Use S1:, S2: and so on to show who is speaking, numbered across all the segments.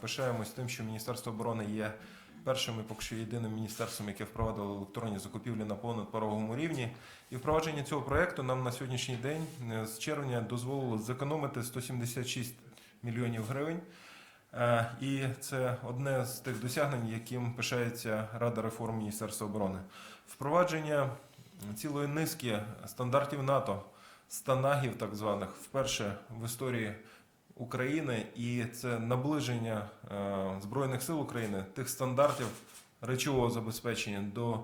S1: пишаємось тим, що Міністерство оборони є першим і поки що єдиним міністерством, яке впровадило електронні закупівлі на понадпороговому рівні. І впровадження цього проекту нам на сьогоднішній день е, з червня дозволило зекономити 176 мільйонів гривень. Е, І це одне з тих досягнень, яким пишається Рада реформ Міністерства оборони. Впровадження цілої низки стандартів НАТО, станагів так званих, вперше в історії України, і це наближення е, Збройних сил України тих стандартів речового забезпечення до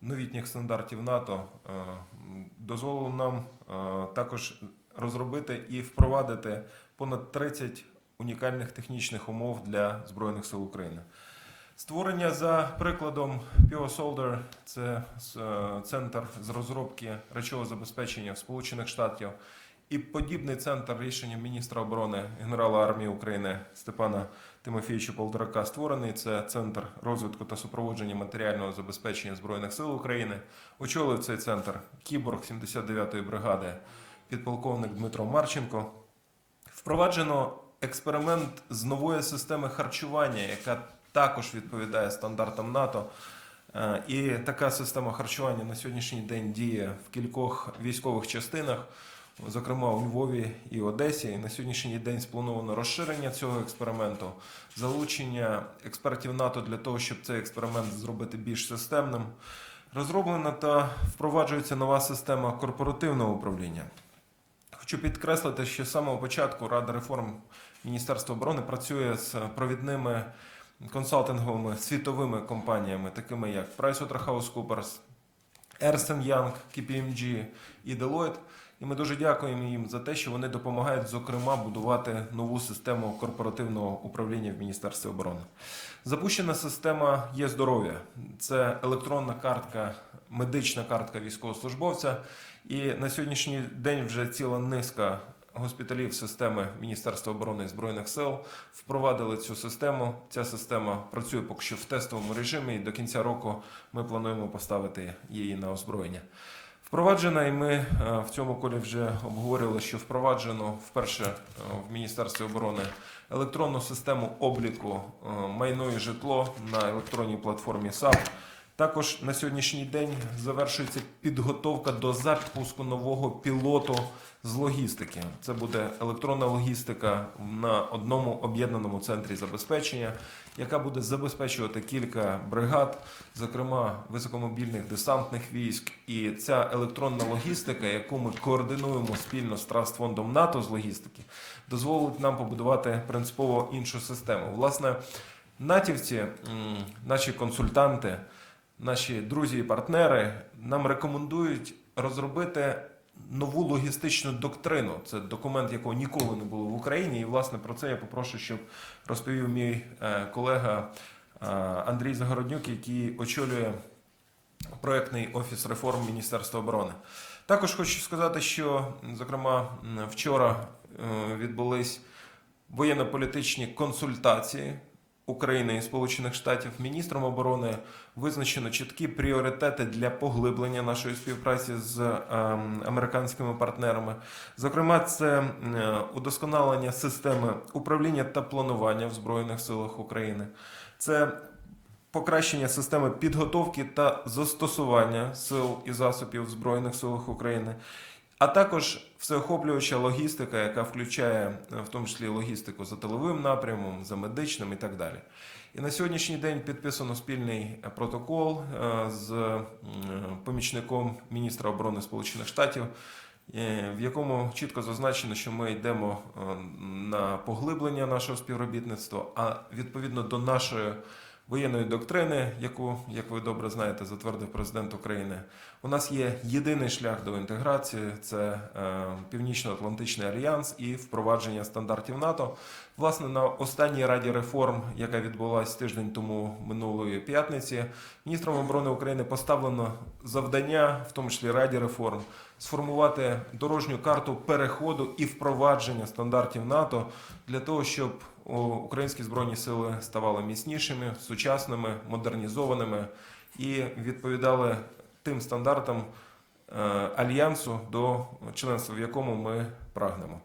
S1: новітніх стандартів НАТО е, дозволило нам е, також розробити і впровадити понад 30 унікальних технічних умов для Збройних сил України. Створення за прикладом Pure Soldier – це центр з розробки речового забезпечення в Сполучених Штатів і подібний центр рішення міністра оборони генерала армії України Степана Тимофійовича Полторака створений. Це центр розвитку та супроводження матеріального забезпечення збройних сил України. Очолив цей центр кіборг 79-ї бригади, підполковник Дмитро Марченко. Впроваджено експеримент з нової системи харчування, яка також відповідає стандартам НАТО. Е, І така система харчування на сьогоднішній день діє в кількох військових частинах, зокрема у Львові і Одесі. На сьогоднішній день сплановано розширення цього експерименту, залучення експертів НАТО для того, щоб цей експеримент зробити більш системним. Розроблена та впроваджується нова система корпоративного управління. Хочу підкреслити, що з самого початку Рада реформ Міністерства оборони працює з провідними консалтинговими світовими компаніями, такими як PricewaterhouseCoopers, Ernst Young, KPMG і Deloitte. І ми дуже дякуємо їм за те, що вони допомагають, зокрема, будувати нову систему корпоративного управління в Міністерстві оборони. Запущена система є здоров'я. Це електронна картка, медична картка військовослужбовця. І на сьогоднішній день вже ціла низка госпіталів системи Міністерства оборони і Збройних сил впровадили цю систему. Ця система працює поки що в тестовому режимі, і до кінця року ми плануємо поставити її на озброєння. Впроваджена, і ми е, в цьому колі вже обговорювали, що впроваджено вперше е, в Міністерстві оборони електронну систему обліку е, майно і житло на електронній платформі САП. Також на сьогоднішній день завершується підготовка до запуску нового пілоту з логістики. Це буде електронна логістика на одному об'єднаному центрі забезпечення, яка буде забезпечувати кілька бригад, зокрема високомобільних десантних військ. І ця електронна логістика, яку ми координуємо спільно з Трастфондом НАТО з логістики, дозволить нам побудувати принципово іншу систему. Власне, натівці, наші консультанти наші друзі і партнери нам рекомендують розробити нову логістичну доктрину. Це документ, якого ніколи не було в Україні. І власне про це я попрошу, щоб розповів мій е, колега е, Андрій Загороднюк, який очолює проектний офіс реформ Міністерства оборони. Також хочу сказати, що зокрема вчора е, відбулись воєнно-політичні консультації України і Сполучених Штатів міністром оборони визначено чіткі пріоритети для поглиблення нашої співпраці з ем, американськими партнерами. Зокрема, це е, удосконалення системи управління та планування в Збройних силах України. Це покращення системи підготовки та застосування сил і засобів в Збройних силах України. А також всеохоплююча логістика, яка включає е, в тому числі логістику за тиловим напрямом, за медичним і так далі. І на сьогоднішній день підписано спільний е, протокол е, з помічником міністра оборони Сполучених Штатів, в якому чітко зазначено, що ми йдемо на поглиблення нашого співробітництва, а відповідно до нашої воєнної доктрини, яку, як ви добре знаєте, затвердив президент України. У нас є єдиний шлях до інтеграції це е, Північно-Атлантичний альянс і впровадження стандартів НАТО. Власне, на останній раді реформ, яка відбулася тиждень тому минулої п'ятниці, міністром оборони України поставлено завдання, в тому числі Раді реформ, сформувати дорожню карту переходу і впровадження стандартів НАТО для того, щоб українські збройні сили ставали міцнішими, сучасними, модернізованими і відповідали тим стандартам е, альянсу, до членства в якому ми прагнемо.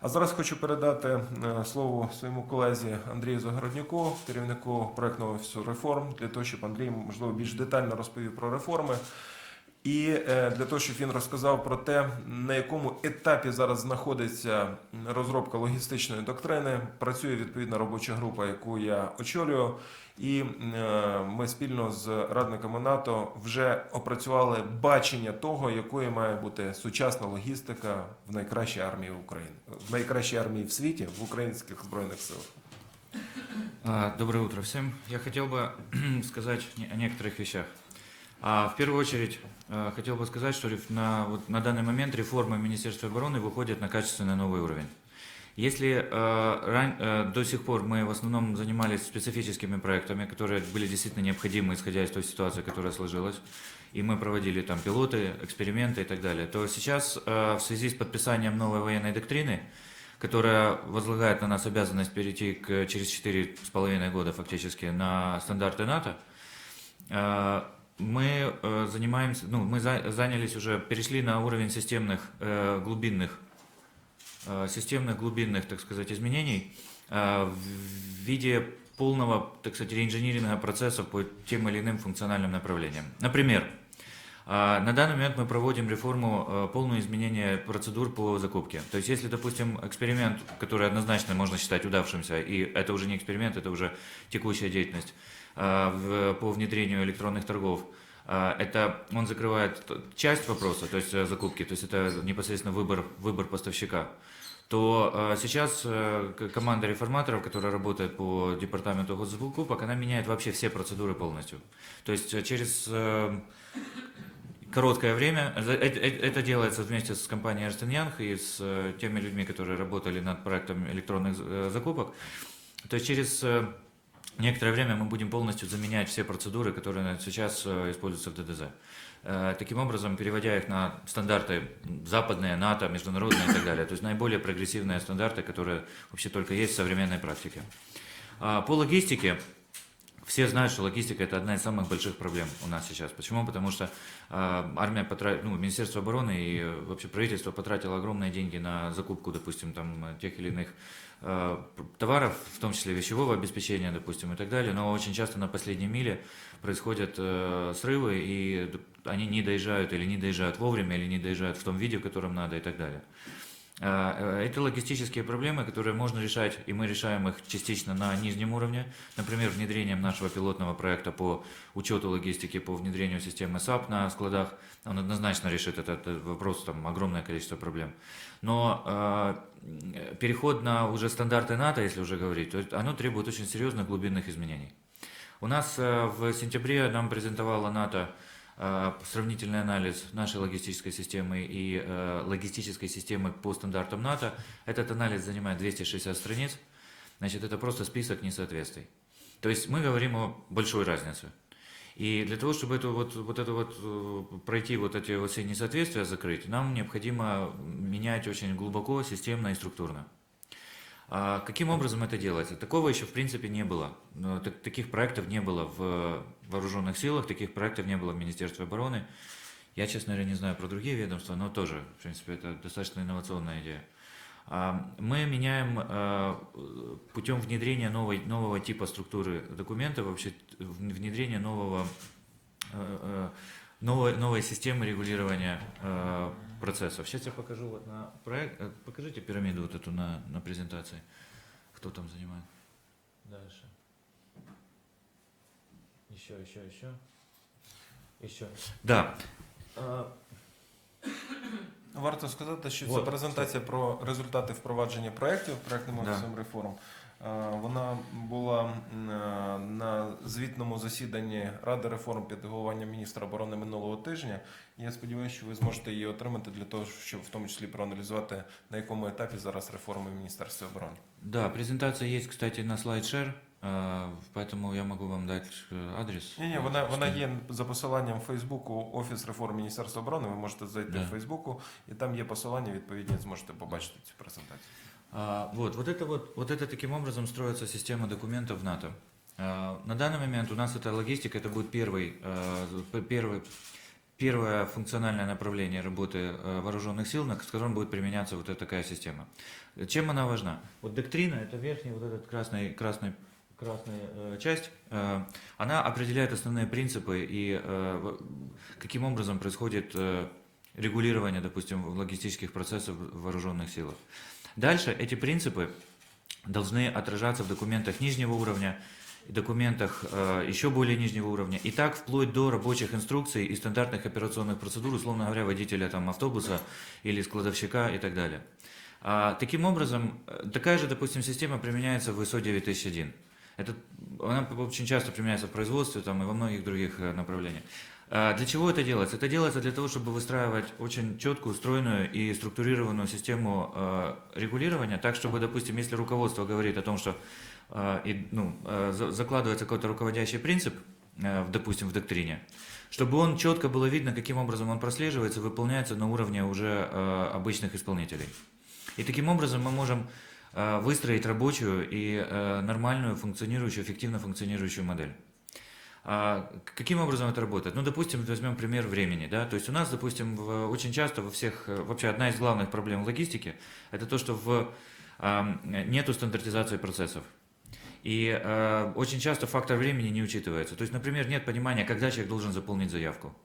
S1: А зараз хочу передати е, слово своєму колезі Андрію Загороднюку, керівнику проектного офісу реформ, для того, щоб Андрій можливо більш детально розповів про реформи. І е, для того, щоб він розказав про те, на якому етапі зараз знаходиться розробка логістичної доктрини, працює відповідна робоча група, яку я очолюю. І е, ми спільно з радниками НАТО вже опрацювали бачення того, якою має бути сучасна логістика в найкращій армії України, в найкращій армії в світі, в українських збройних силах.
S2: Доброе утро всем. Я хотел бы сказать о некоторых вещах. А, В первую очередь а, хотел бы сказать, что на, вот на данный момент реформы Министерства обороны выходят на качественно новый уровень. Если э, ран- э, до сих пор мы в основном занимались специфическими проектами, которые были действительно необходимы, исходя из той ситуации, которая сложилась, и мы проводили там пилоты, эксперименты и так далее, то сейчас э, в связи с подписанием новой военной доктрины, которая возлагает на нас обязанность перейти к, через 4,5 года фактически на стандарты НАТО, э, мы э, занимаемся, ну, мы за- занялись уже, перешли на уровень системных э, глубинных, э, системных глубинных, так сказать, изменений в виде полного, так сказать, реинжиниринга процессов по тем или иным функциональным направлениям. Например, На данный момент мы проводим реформу, полное изменение процедур по закупке. То есть, если, допустим, эксперимент, который однозначно можно считать удавшимся, и это уже не эксперимент, это уже текущая деятельность в- по внедрению электронных торгов, а, это он закрывает часть вопроса, то есть э, закупки, то есть это непосредственно выбор, выбор поставщика то э, сейчас э, команда реформаторов, которая работает по департаменту госзакупок, она меняет вообще все процедуры полностью. То есть э, через короткое время, это делается вместе с компанией Ernst Young и с теми людьми, которые работали над проектом электронных закупок. То есть через некоторое время мы будем полностью заменять все процедуры, которые сейчас э, используются в ДДЗ. Э, Таким образом, переводя их на стандарты западные, НАТО, международные и так далее. То есть наиболее прогрессивные стандарты, которые вообще только есть в современной практике. А По логистике, все знают, что логистика это одна из самых больших проблем у нас сейчас. Почему? Потому что э, армия потратила, ну, Министерство обороны и э, вообще правительство потратило огромные деньги на закупку, допустим, там э, тех или иных э, товаров, в том числе вещевого обеспечения, допустим, и так далее. Но очень часто на последней миле происходят э, срывы, и они не доезжают или не доезжают вовремя, или не доезжают в том виде, в котором надо и так далее. А, э, Это логистические проблемы, которые можно решать, и мы решаем их частично на нижнем уровне, например, внедрением нашего пилотного проекта по учету логистики, по внедрению системы SAP на складах. Он однозначно решит этот, этот вопрос, там огромное количество проблем. Но э, переход на уже стандарты НАТО, если уже говорить, то оно требует очень серьезных глубинных изменений. У нас э, в сентябре нам презентовала НАТО э, сравнительный анализ нашей логистической системы и э, логистической системы по стандартам НАТО. Этот анализ занимает 260 страниц. Значит, это просто список несоответствий. То есть мы говорим о большой разнице. И для того, чтобы эту вот, вот это вот э, пройти вот эти вот все несоответствия закрыть, нам необходимо менять очень глубоко, системно и структурно. А каким образом это делается? Такого еще в принципе не было. Таких проектов не было в вооруженных силах, таких проектов не было в Министерстве обороны. Я, честно говоря, не знаю про другие ведомства, но тоже, в принципе, это достаточно инновационная идея. А, Мы меняем э, путем внедрения новой, нового типа структуры документов, вообще внедрения нового, э, э, новой, новой системы регулирования процессов. Сейчас я покажу вот на проект. Покажите пирамиду вот эту на, на презентации. Кто там занимает? Дальше. Еще, еще, еще. Еще. Да. А,
S1: Варто сказати, що
S2: Вот.
S1: це презентація про результати впровадження проєктів проєктним
S2: Да.
S1: офісом реформ. Е, Вона була м, е, на звітному засіданні Ради реформ під головуванням міністра оборони минулого тижня. Я сподіваюся, що ви зможете її отримати для того, щоб в тому числі проаналізувати на якому етапі зараз реформи в Міністерстві оборони.
S2: Да, презентация есть, кстати, на SlideShare, поэтому я могу вам дать э, адрес.
S1: Ні, ні, вона, вона є за посиланням Фейсбуку Офіс реформ Міністерства оборони. Ви можете зайти
S2: Да.
S1: в Фейсбуку, і там є посилання, відповідні зможете побачити цю презентацію.
S2: А, вот, вот это вот, вот это таким образом строится система документов в НАТО. А, на данный момент у нас эта логистика, это будет первый, а, п- первый, первое функциональное направление работы э, вооруженных сил, на с которым будет применяться вот эта такая система. Чем она важна? Вот доктрина, это верхний вот этот красный, красный, красная э, часть, э, она определяет основные принципы и э, каким образом происходит регулирование, допустим, логистических процессов в вооруженных силах. Дальше эти принципы должны отражаться в документах нижнего уровня, документах еще более нижнего уровня. И так вплоть до рабочих инструкций и стандартных операционных процедур, условно говоря, водителя там, автобуса или складовщика и так далее. А, таким образом, такая же, допустим, система применяется в ISO 9001. Это, она очень часто применяется в производстве там, и во многих других э, направлениях. А Для чего это делается? Это делается для того, чтобы выстраивать очень четкую, стройную и структурированную систему э, регулирования, так, чтобы, допустим, если руководство говорит о том, что э, ну, за- закладывается какой-то руководящий принцип, допустим, в доктрине, чтобы он четко было видно, каким образом он прослеживается, выполняется на уровне уже обычных исполнителей. И таким образом мы можем выстроить рабочую и э, нормальную, функционирующую, эффективно функционирующую модель. А каким образом это работает? Ну, допустим, возьмем пример времени, да, то есть у нас, допустим, очень часто во всех, э, вообще одна из главных проблем в логистике, это то, что в, нету стандартизации процессов. И э, очень часто фактор времени не учитывается. То есть, например, нет понимания, когда человек должен заполнить заявку.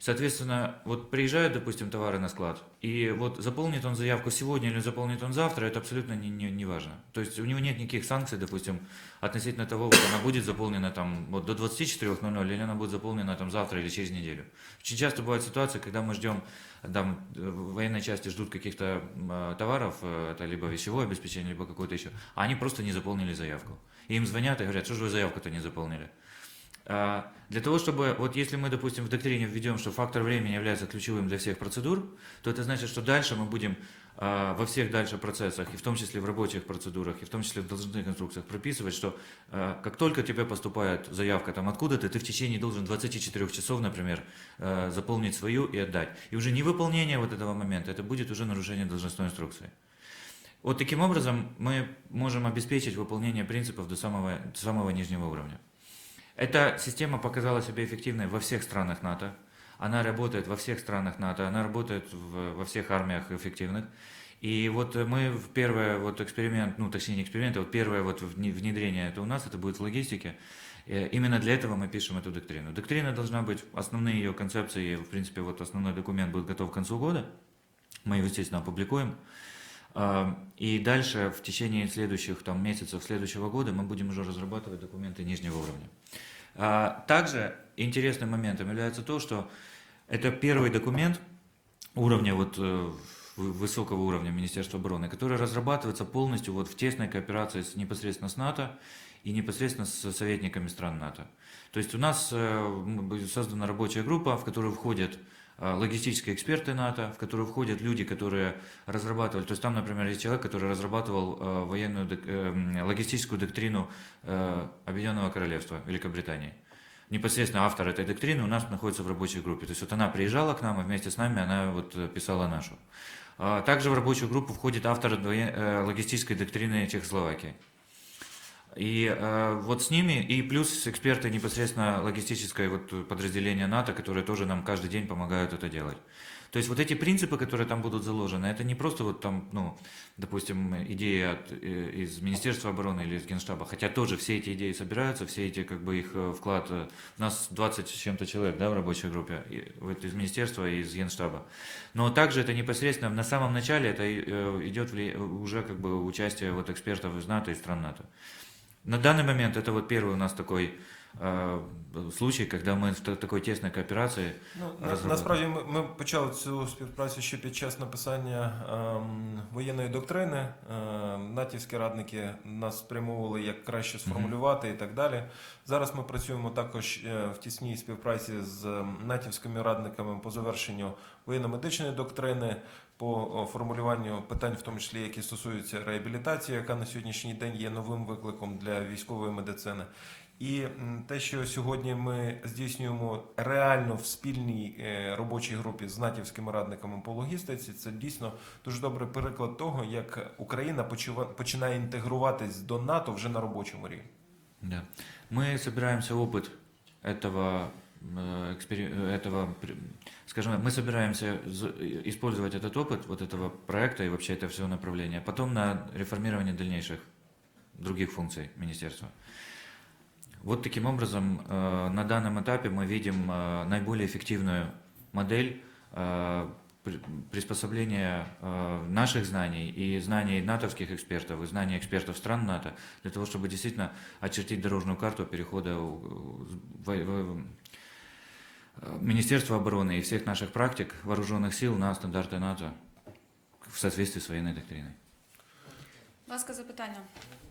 S2: Соответственно, вот приезжают, допустим, товары на склад, и вот заполнит он заявку сегодня или заполнит он завтра, это абсолютно не, не, не важно. То есть у него нет никаких санкций, допустим, относительно того, вот она будет заполнена там вот до 24.00 или она будет заполнена там завтра или через неделю. Очень часто бывают ситуации, когда мы ждем, там военной части ждут каких-то э, товаров, э, это либо вещевое обеспечение, либо какое-то еще, а они просто не заполнили заявку. И им звонят и говорят, что же вы заявку-то не заполнили. А, Для того, чтобы, вот если мы, допустим, в доктрине введем, что фактор времени является ключевым для всех процедур, то это значит, что дальше мы будем а, во всех дальше процессах, и в том числе в рабочих процедурах, и в том числе в должностных инструкциях прописывать, что а, как только тебе поступает заявка там откуда-то, ты в течение должен 24 часов, например, заполнить свою и отдать. И уже невыполнение вот этого момента, это будет уже нарушение должностной инструкции. Вот таким образом мы можем обеспечить выполнение принципов до самого, до самого нижнего уровня. Эта система показала себя эффективной во всех странах НАТО. Она работает во всех странах НАТО, она работает в- во всех армиях эффективных. И вот мы в первое вот эксперимент, ну точнее не эксперимент, а вот первое вот вне- внедрение это у нас, это будет в логистике. Э, Именно для этого мы пишем эту доктрину. Доктрина должна быть, основные ее концепции, в принципе, вот основной документ будет готов к концу года. Мы его, естественно, опубликуем. И дальше в течение следующих там, месяцев следующего года мы будем уже разрабатывать документы нижнего уровня. А, Также интересным моментом является то, что это первый документ уровня вот э, высокого уровня Министерства обороны, который разрабатывается полностью вот в тесной кооперации с, непосредственно с НАТО и непосредственно с советниками стран НАТО. То есть у нас э, создана рабочая группа, в которую входят логистические эксперты НАТО, в которую входят люди, которые разрабатывали, то есть там, например, есть человек, который разрабатывал э, военную э, логистическую доктрину э, Объединенного Королевства Великобритании. Непосредственно автор этой доктрины у нас находится в рабочей группе. То есть вот она приезжала к нам, и вместе с нами она вот э, писала нашу. А Также в рабочую группу входит автор э, логистической доктрины Чехословакии. И э, вот с ними, и плюс эксперты непосредственно логистическое вот подразделения НАТО, которые тоже нам каждый день помогают это делать. То есть вот эти принципы, которые там будут заложены, это не просто вот там, ну, допустим, идеи от, э, из Министерства обороны или из Генштаба, хотя тоже все эти идеи собираются, все эти как бы их э, вклад, э, у нас 20 с чем-то человек, да, в рабочей группе, и вот из Министерства и из Генштаба. Но также это непосредственно на самом начале это идет уже как бы участие вот экспертов из НАТО и стран НАТО. На данный момент это вот первый у нас такой э, случай, когда мы в та- такой тесной кооперации.
S1: Ну, на,
S2: Розробити.
S1: насправді ми, ми почали цю співпрацю ще під час написання ем, воєнної доктрини. Ем, натівські радники нас спрямовували, як краще сформулювати і так далі. Зараз ми працюємо також е, в тісній співпраці з ем, натівськими радниками по завершенню воєнно-медичної доктрини, по о, формулюванню питань, в тому числі які стосуються реабілітації, яка на сьогоднішній день є новим викликом для військової медицини. І м, те, що сьогодні ми здійснюємо реально в спільній е, робочій групі з натівськими радниками по логістиці, це дійсно дуже добрий приклад того, як Україна почува- починає інтегруватись до НАТО вже на робочому рівні.
S2: Да. Мы собираемся опыт этого э, экспери- этого, при- скажем, так, мы собираемся использовать этот опыт вот этого проекта и вообще это все направление, потом на реформирование дальнейших других функций министерства. Вот таким образом э, на данном этапе мы видим э, наиболее эффективную модель э, при- приспособления э, наших знаний и знаний натовских экспертов, и знаний экспертов стран НАТО для того, чтобы действительно очертить дорожную карту перехода э, Министерства обороны и всех наших практик вооруженных сил на стандарты НАТО в соответствии с военной доктриной.
S3: Будь ласка, запитання.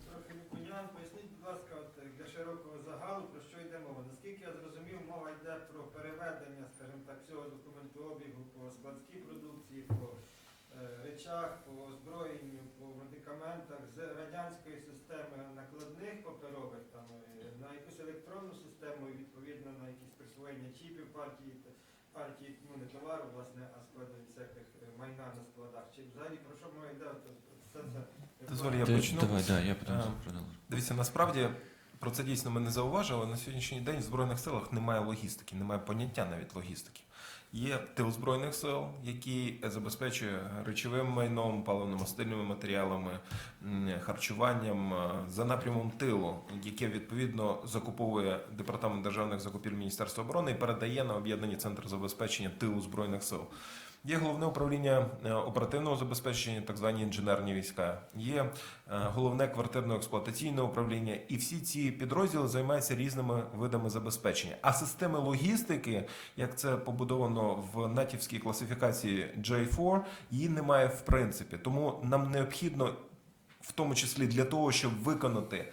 S4: Трохи непонятно. Поясніть, будь ласка, от е, для широкого загалу, про що йде мова. Наскільки я зрозумів, мова йде про переведення, скажімо так, всього документообігу по складській продукції, по е, речах, по озброєнню, по медикаментах з радянської системи накладних паперових там е, на якусь електронну систему, і відповідно на якісь присвоєння чіпів партії партії, ну не товару, власне, а складів всяких е, майна на складах. Чи взагалі про що мова йде?
S1: Дозволь, я почну.
S2: Давай, да, я потом
S1: А,
S2: продолжу.
S1: Дивіться, насправді про це дійсно ми не зауважили. На сьогоднішній день в Збройних силах немає логістики, немає поняття навіть логістики. Є тил Збройних сил, який забезпечує речовим майном, паливно-мастильними матеріалами, харчуванням е, за напрямом тилу, яке відповідно закуповує департамент державних закупівель Міністерства оборони і передає на об'єднані центри забезпечення тилу збройних сил. Є головне управління е, оперативного забезпечення, так звані інженерні війська. Є е, головне квартирно-експлуатаційне управління, і всі ці підрозділи займаються різними видами забезпечення. А системи логістики, як це побудовано в натівській класифікації J4, її немає в принципі. Тому нам необхідно, в тому числі для того, щоб виконати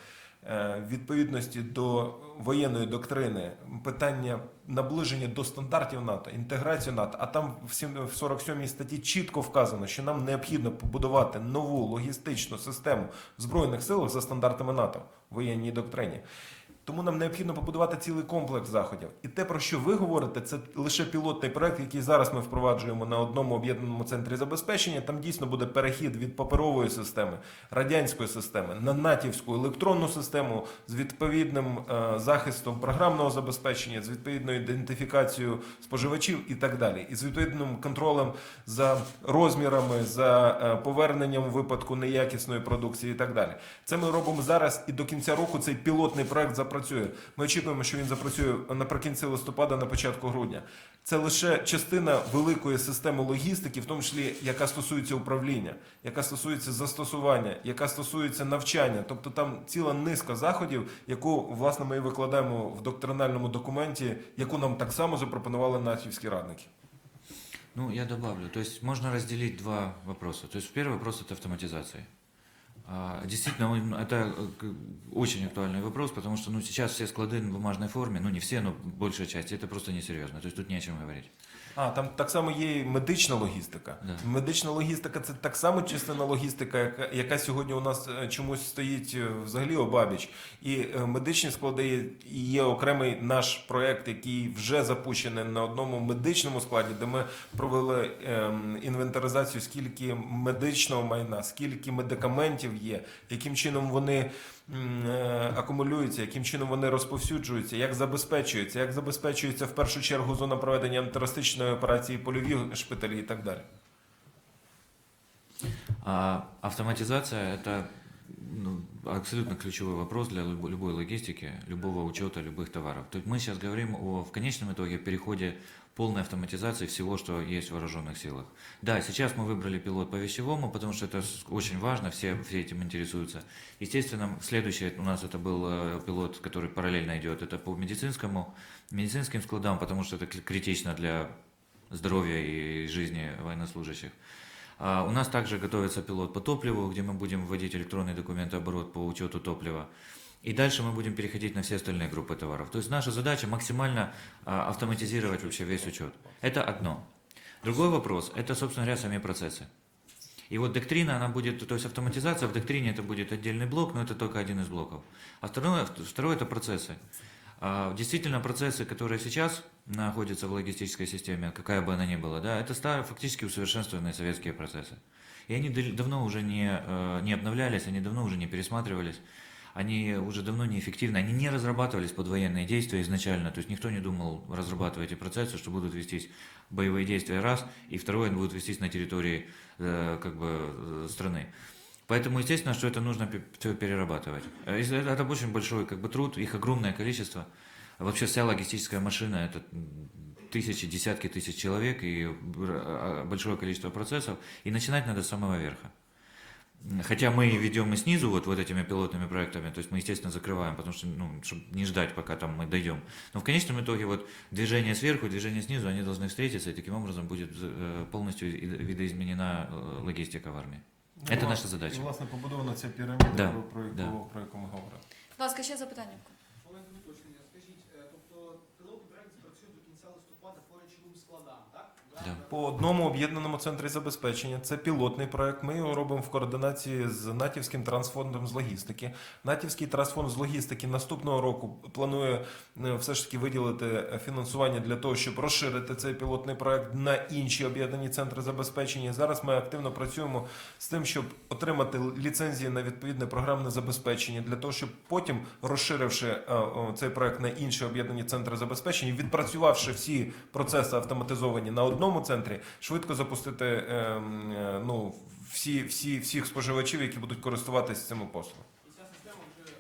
S1: відповідності до воєнної доктрини питання наближення до стандартів НАТО, інтеграцію НАТО, а там в сім- в 47 статті чітко вказано, що нам необхідно побудувати нову логістичну систему збройних силах за стандартами НАТО в воєнній доктрині. Тому нам необхідно побудувати цілий комплекс заходів. І те, про що ви говорите, це лише пілотний проект, який зараз ми впроваджуємо на одному об'єднаному центрі забезпечення. Там дійсно буде перехід від паперової системи, радянської системи на натівську електронну систему з відповідним е, захистом програмного забезпечення, з відповідною ідентифікацією споживачів і так далі, і з відповідним контролем за розмірами, за е, поверненням випадку неякісної продукції і так далі. Це ми робимо зараз, і до кінця року цей пілотний проект запрацює. Ми очікуємо, що він запрацює наприкінці листопада, на початку грудня. Це лише частина великої системи логістики, в тому числі яка стосується управління, яка стосується застосування, яка стосується навчання. Тобто там ціла низка заходів, яку власне ми і викладаємо в доктринальному документі, яку нам так само запропонували натівські радники.
S2: Ну, я добавлю. То есть можно разделить два вопроса. То есть первый вопрос это автоматизация. А, Действительно, он- это э, к- очень актуальный вопрос, потому что ну, сейчас все склады на бумажной форме, ну не все, но большая часть, это просто несерьезно. То есть тут не о чем говорить.
S1: А, там так само є і медична логістика.
S2: Да.
S1: Медична логістика це так само частина логістика, яка, яка сьогодні у нас е, чомусь стоїть е, взагалі обабіч. І е, медичні склади і є окремий наш проект, який вже запущений на одному медичному складі, де ми провели ем, інвентаризацію, скільки медичного майна, скільки медикаментів є, яким чином вони е, акумулюються, яким чином вони розповсюджуються, як забезпечуються, як забезпечується в першу чергу зона проведення антитерористичної операції, польові шпиталі і так далі.
S2: А автоматизация это ну, абсолютно ключевой вопрос для любой, логистики, любого учета любых товаров. То есть мы сейчас говорим о в конечном итоге переходе полной автоматизации всего, что есть в вооруженных силах. Да, сейчас мы выбрали пилот по вещевому, потому что это очень важно, все, все этим интересуются. Естественно, следующий у нас это был э, пилот, который параллельно идет, это по медицинскому, медицинским складам, потому что это кри- критично для здоровья и жизни военнослужащих. А У нас также готовится пилот по топливу, где мы будем вводить электронный документооборот по учету топлива. И дальше мы будем переходить на все остальные группы товаров. То есть наша задача максимально а, автоматизировать вообще весь учет. Это одно. Другой вопрос – это, собственно говоря, сами процессы. И вот доктрина, она будет, то есть автоматизация в доктрине это будет отдельный блок, но это только один из блоков. А второе, второе это процессы. А, Действительно, процессы, которые сейчас находятся в логистической системе, какая бы она ни была, да, это старые, фактически усовершенствованные советские процессы. И они давно уже не, э, не обновлялись, они давно уже не пересматривались. они уже давно неэффективны, они не разрабатывались под военные действия изначально, то есть никто не думал разрабатывать эти процессы, что будут вестись боевые действия раз, и второе, будут вестись на территории э, как бы э, страны. Поэтому, естественно, что это нужно все перерабатывать. Э, Это, очень большой как бы, труд, их огромное количество. Вообще вся логистическая машина это тысячи, десятки тысяч человек и э, большое количество процессов. И начинать надо с самого верха. Хотя мы ведем и снизу вот, вот этими пилотными проектами, то есть мы, естественно, закрываем, потому что, ну, чтобы не ждать, пока там мы дойдем. Но в конечном итоге вот движение сверху, движение снизу, они должны встретиться, и таким образом будет э, полностью видоизменена э, логистика в армии. Це наша задача.
S1: І, власне, побудована ця піраміда,
S2: Да,
S1: про, про, яку,
S2: да.
S1: про яку ми говорили.
S3: Будь ласка, ще запитання.
S5: Маленьке уточнення. Скажіть, е, тобто пілотний проект запрацює до кінця листопада по речовим складам, так?
S2: Да.
S1: По одному об'єднаному центрі забезпечення це пілотний проект. Ми його робимо в координації з натівським трансфондом з логістики. Натівський трансфонд з логістики наступного року планує е, все ж таки виділити фінансування для того, щоб розширити цей пілотний проект на інші об'єднані центри забезпечення. Зараз ми активно працюємо з тим, щоб отримати ліцензії на відповідне програмне забезпечення, для того, щоб потім, розширивши е, цей проект на інші об'єднані центри забезпечення, відпрацювавши всі процеси автоматизовані на одному центрі, швидко запустити ем, е, ну, всі, всі, всіх споживачів, які будуть користуватися цими послугами.
S5: І ця система вже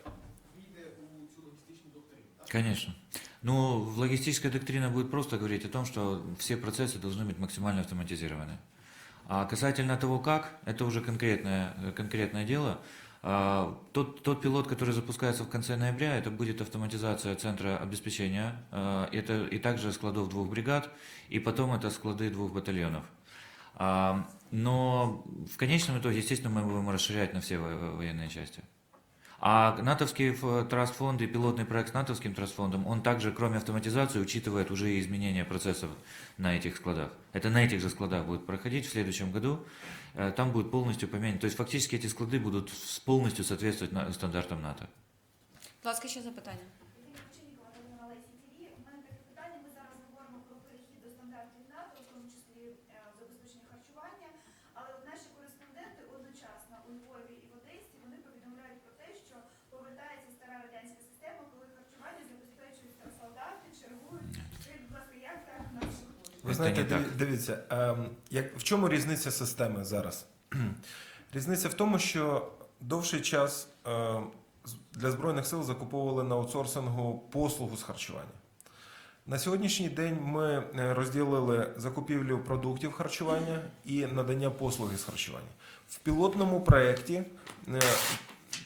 S5: війде у цю логістичну доктрину, так?
S2: Конечно. Ну, в логистическая доктрина будет просто говорить о том, что все процессы должны быть максимально автоматизированы. А касательно того, как, это уже конкретное, э, конкретное дело. А, Тот, тот пилот, который запускается в конце ноября, это будет автоматизация центра обеспечения, а, это и также складов двух бригад, и потом это склады двух батальонов. А, Но в конечном итоге, естественно, мы будем расширять на все во- во- военные части. А натовский траст-фонд и пилотный проект с натовским траст-фондом, он также, кроме автоматизации, учитывает уже и изменения процессов на этих складах. Это на этих же складах будет проходить в следующем году. Э, Там будет полностью поменять. То есть фактически эти склады будут с- полностью соответствовать на- стандартам НАТО.
S3: Будь ласка, ще запитання.
S1: Знаєте,
S2: так.
S1: диві- дивіться, ем, як, в чому різниця системи зараз? різниця в тому, що довший час з- для Збройних сил закуповували на аутсорсингу послугу з харчування. На сьогоднішній день ми е, розділили закупівлю продуктів харчування і надання послуги з харчування. В пілотному проєкті е,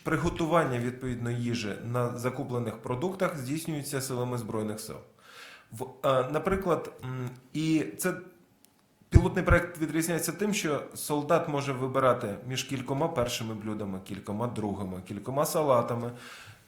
S1: приготування відповідно їжі на закуплених продуктах здійснюється силами Збройних сил. В, е, наприклад, і це пілотний проект відрізняється тим, що солдат може вибирати між кількома першими блюдами, кількома другими, кількома салатами.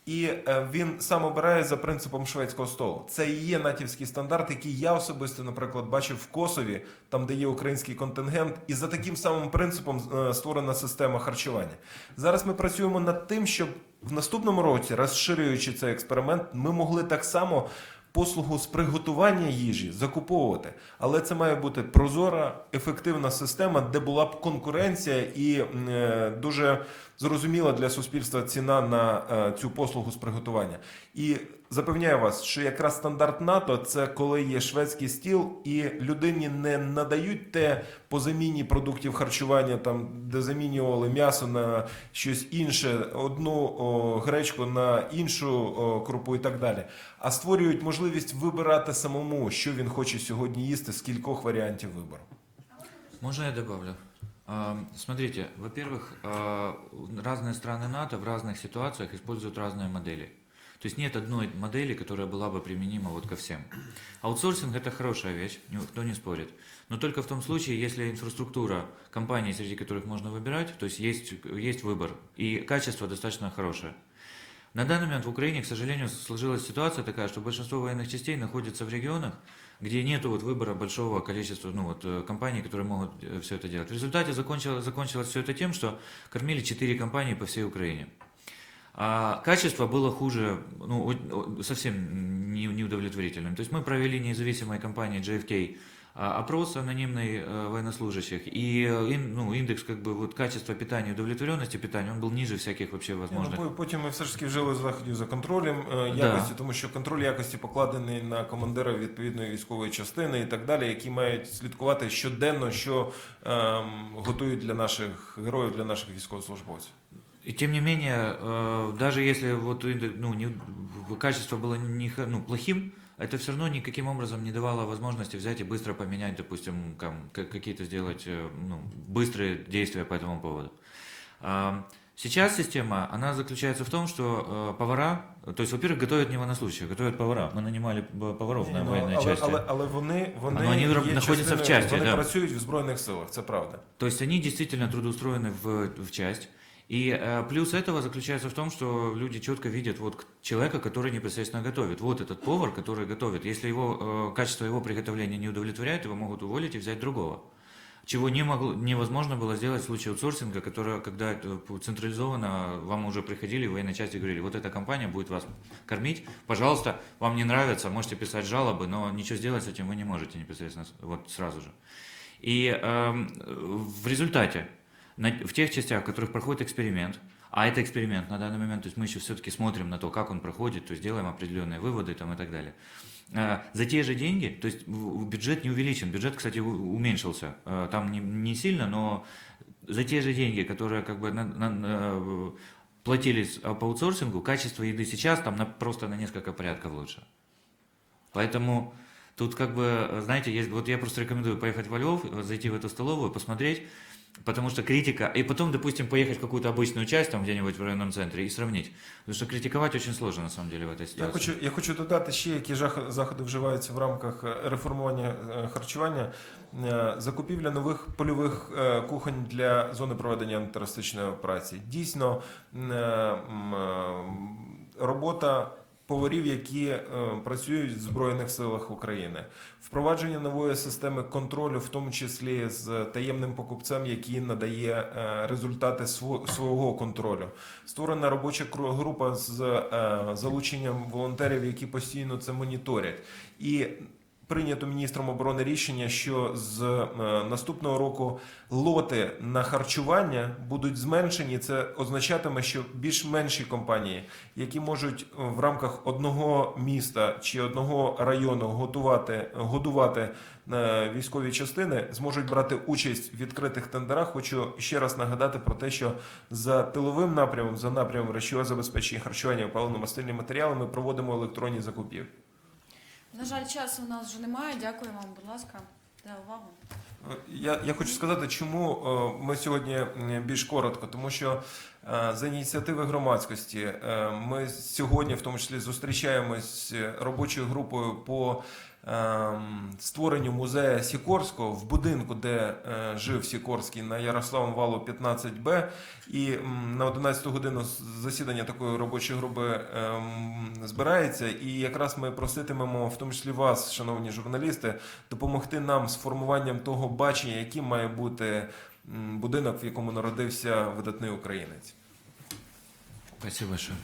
S1: І е, він сам обирає за принципом шведського столу. Це і є натівський стандарт, який я особисто, наприклад, бачив в Косові, там де є український контингент, і за таким самим принципом е, створена система харчування. Зараз ми працюємо над тим, щоб в наступному році, розширюючи цей експеримент, ми могли так само послугу з приготування їжі закуповувати. Але це має бути прозора, ефективна система, де була б конкуренція і е, дуже зрозуміла для суспільства ціна на е, цю послугу з приготування. І запевняю вас, що якраз стандарт НАТО це коли є шведський стіл, і людині не надають те по заміні продуктів харчування, там де замінювали м'ясо на щось інше, одну о, гречку на іншу о, крупу і так далі. А створюють можливість вибирати самому, що він хоче сьогодні їсти з кількох варіантів вибору.
S2: Можно я добавлю? А, Смотрите, во-первых, а, разные страны НАТО в разных ситуациях используют разные модели. То есть нет одной модели, которая была бы применима вот ко всем. Аутсорсинг это хорошая вещь, никто не спорит. Но только в том случае, если инфраструктура компаний, среди которых можно выбирать, то есть есть, есть выбор, и качество достаточно хорошее. На данный момент в Украине, к сожалению, сложилась ситуация такая, что большинство военных частей находятся в регионах, где нет вот выбора большого количества ну, вот, э, компаний, которые могут все это делать. В результате закончилось, закончилось все это тем, что кормили 4 компании по всей Украине. А качество было хуже, ну, о- о- совсем не- неудовлетворительным. То есть мы провели независимой компании JFK а, опрос анонимный э, военнослужащих, и э, ин- ну, индекс как бы вот качества питания, удовлетворенности питания, он был ниже всяких вообще
S1: Ні, ну,
S2: возможных.
S1: по- Потім ми все ж таки вжили заходів за контролем е, якості, тому що контроль якості покладений на командира відповідної військової частини і так далі, які мають слідкувати щоденно, що ем, готують для наших героїв, для наших військовослужбовців.
S2: И тем не менее, э, даже если вот индекс- ну, не, в- качество было не, х- ну, плохим, это все равно никаким образом не давало возможности взять и быстро поменять, допустим, кам- ка- какие-то сделать э, ну, быстрые действия по этому поводу. А, Сейчас система, она заключается в том, что э, повара, то есть, во-первых, готовят не военнослужащих, готовят повара. Мы нанимали б- поваров
S1: Ні,
S2: на
S1: ну,
S2: военной
S1: але,
S2: части.
S1: але, але вони, вони,
S2: Ну, вони
S1: є
S2: знаходяться в
S1: частиною-
S2: часті,
S1: вони
S2: да.
S1: працюють в Збройних силах, це правда.
S2: То есть они действительно трудоустроены в, в часть. И э, плюс этого заключается в том, что люди четко видят вот человека, который непосредственно готовит. Вот этот повар, который готовит. Если его э, качество его приготовления не удовлетворяет, его могут уволить и взять другого. Чего не могло, невозможно было сделать в случае аутсорсинга, которое, когда это п- централизованно, вам уже приходили в военной части и говорили, вот эта компания будет вас кормить, пожалуйста, вам не нравится, можете писать жалобы, но ничего сделать с этим вы не можете непосредственно вот сразу же. И эм, в результате в тех частях, в которых проходит эксперимент, а это эксперимент на данный момент, то есть мы еще все-таки смотрим на то, как он проходит, то есть делаем определенные выводы там, и так далее. Э, За те же деньги, то есть бюджет не увеличен, бюджет, кстати, уменьшился, Э, там не, сильно, но за те же деньги, которые как бы на- на- платились по аутсорсингу, качество еды сейчас там на, просто на несколько порядков лучше. Поэтому тут как бы, знаете, есть, вот я просто рекомендую поехать во Львов, зайти в эту столовую, посмотреть, потому что критика, и потом, допустим, поехать в какую-то обычную часть, там где-нибудь в районном центре, и сравнить. Потому что критиковать очень сложно, на самом деле, в этой
S1: Я хочу, я хочу додати ще, які заходи вживаються в рамках е, реформування е, харчування. Е, Закупівля нових польових кухонь для зони проведення антитерористичної операції. Дійсно, робота поварів, які е, працюють в Збройних силах України, впровадження нової системи контролю, в тому числі з таємним покупцем, який надає е, результати сво- свого контролю. Створена робоча група з е, залученням волонтерів, які постійно це моніторять. І прийнято міністром оборони рішення, що з е, наступного року лоти на харчування будуть зменшені. Це означатиме, що більш менші компанії, які можуть е, в рамках одного міста чи одного району готувати годувати е, військові частини, зможуть брати участь в відкритих тендерах. Хочу ще раз нагадати про те, що за тиловим напрямом, за напрямом речове забезпечення харчування паливно-мастильні матеріали, ми проводимо електронні закупівлі.
S3: На жаль, часу у нас вже немає. Дякую вам, будь ласка, за увагу.
S1: Я, я хочу сказати, чому е, ми сьогодні більш коротко, тому що е, за ініціативи громадськості е, ми сьогодні, в тому числі, зустрічаємось робочою групою по створенню музею Сікорського в будинку, де е, жив Сікорський на Ярославом валу 15Б. І на 11 годину засідання такої робочої групи ем, збирається. І якраз ми проситимемо, в тому числі вас, шановні журналісти, допомогти нам з формуванням того бачення, яким має бути будинок, в якому народився видатний українець.
S2: Спасибо большое.